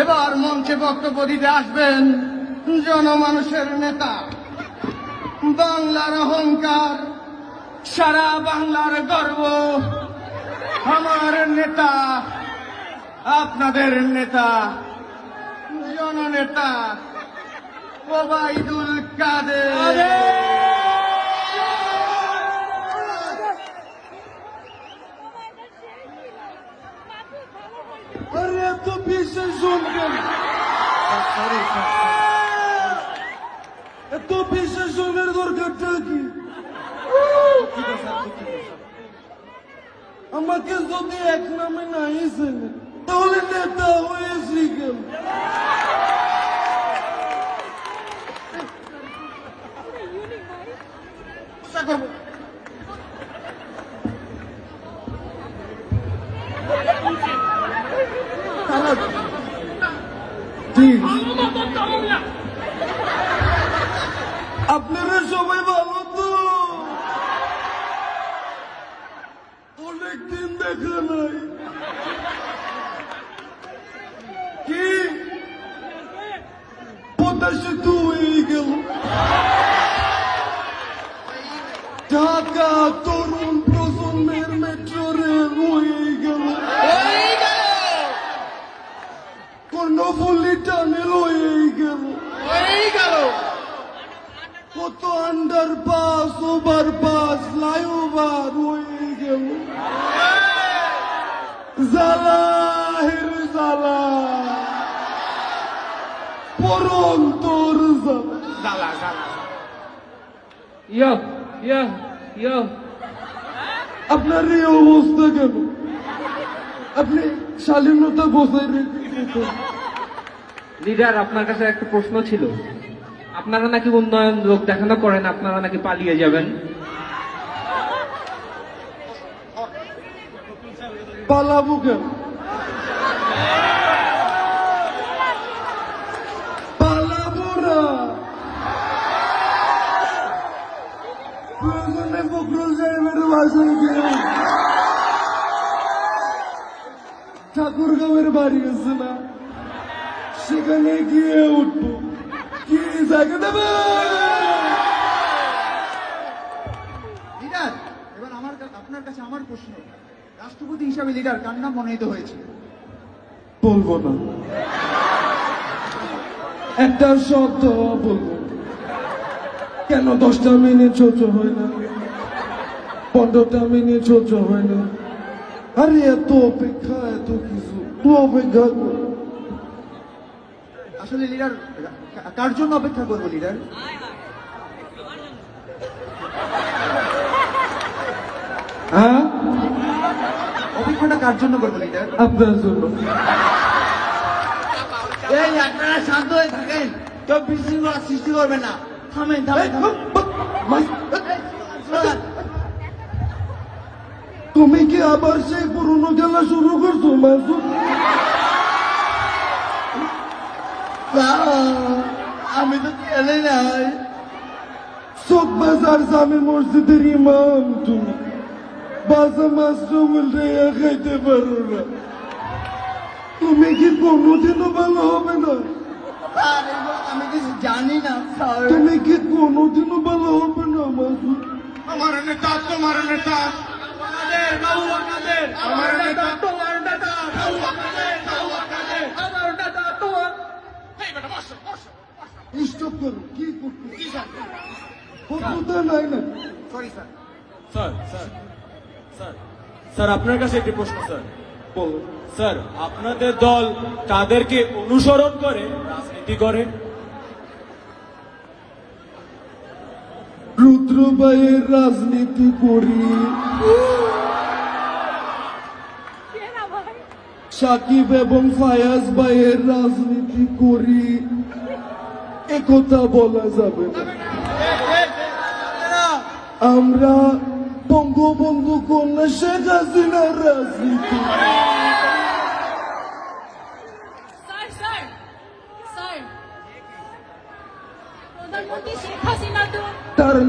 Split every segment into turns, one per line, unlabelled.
এবার মঞ্চে বক্তব্য দিতে আসবেন জনমানুষের নেতা। বাংলার অহংকার, সারা বাংলার গর্ব। আমার নেতা, আপনাদের নেতা, জননেতা, ওবায়দুল কাদের
আরে এত বিশেষ শুনবেন এত বিশেষ শুনের দরকারটা কি? আমাকে যদি এক নামে নাই চেনে তাহলে নেতা হয়েছি কেন? ঠিক আপনারা সবাই ভালো তো? অনেকদিন দেখা নাই। কি? পদ্মা সেতু হয়ে গেল।
Yo, yo, yo.
আপনার এই অবস্থা কেন? আপনি শালীনতা বজায় রেখে
লিডার আপনার কাছে একটা প্রশ্ন ছিল। আপনারা নাকি উন্নয়ন লোক দেখানো করেন আপনারা নাকি পালিয়ে যাবেন?
পালাবো কেন পালাবো না প্রয়োজনে ফখরুল সাহেবের বাসায় গিয়ে ঠাকুরগাঁওয়ের বাড়ি আছে না সেখানে গিয়ে উঠবো। কি জায়গা দেবে?
লিডার এবার আমার আপনার কাছে আমার প্রশ্ন। রাষ্ট্রপতি হিসাবে লিডার কার নাম মনোনীত হয়েছে?
বলব না। একটা শব্দ বলব। কেন দশটা মিনিট সহ্য হয় না? পনেরোটা মিনিট সহ্য হয় না আরে এত অপেক্ষা এত কিছু তো অপেক্ষা
আসলে লিডার কার জন্য অপেক্ষা করব লিডার?
হ্যাঁ?
অপেক্ষাটা কার জন্য করব লিডার?
আপনার জন্য।
এই আপনারা শান্ত হয়ে থাকেন। কেউ বিশৃঙ্খলা সৃষ্টি করবে না। থামেন থামেন থামেন।
তুমি কি আবার সেই পুরনো খেলা শুরু করছ মাসুদ?
আমি তো খেলে নাই।
চোখ বাজার জামে মসজিদের ইমাম তুমি। বাজা উল্টে খাইতে পারো না। তুমি কি কোনোদিনও ভালো হবে না?
আমি কিছু জানি না
তুমি কি কোনোদিনও ভালো হবে না মাসুদ?
আমার নেতা তোমার নেতা। আমার নেতা তোমার নেতা বাবু আমাদের বাবু আমাদের আমার নেতা তোমার।
স্টপ করো কি করতে? নাই না?
Sorry sir
sir sir sir sir আপনার কাছে একটি প্রশ্ন স্যার
বলো।
স্যার আপনাদের দল কাদেরকে অনুসরণ করে রাজনীতি করে?
রুদ্রবাইয়ের রাজনীতি করি। সাকিব এবং ফায়াজ ভাইয়ের রাজনীতি করি। একথা বলা যাবে না। আমরা বঙ্গবন্ধু কন্যা শেখ হাসিনার রাজনীতি
স্যার স্যার স্যার। প্রধানমন্ত্রী শেখ হাসিনা তো
দাঁড়ান।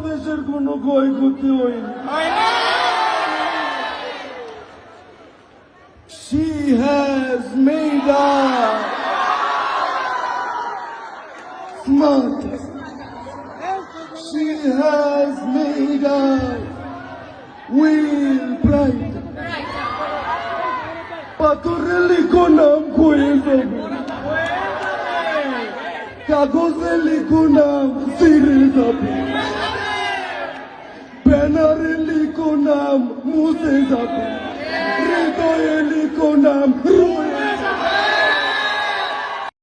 বাংলাদেশের কোনো ক্ষয়ক্ষতি হয়নি She has made us smart. She has made us will bright. পাথরে লিখো নাম হয়ে যাবে কাগজে লিখো নাম ছিঁড়ে যাবে nam muzyka, rytoj tylko nam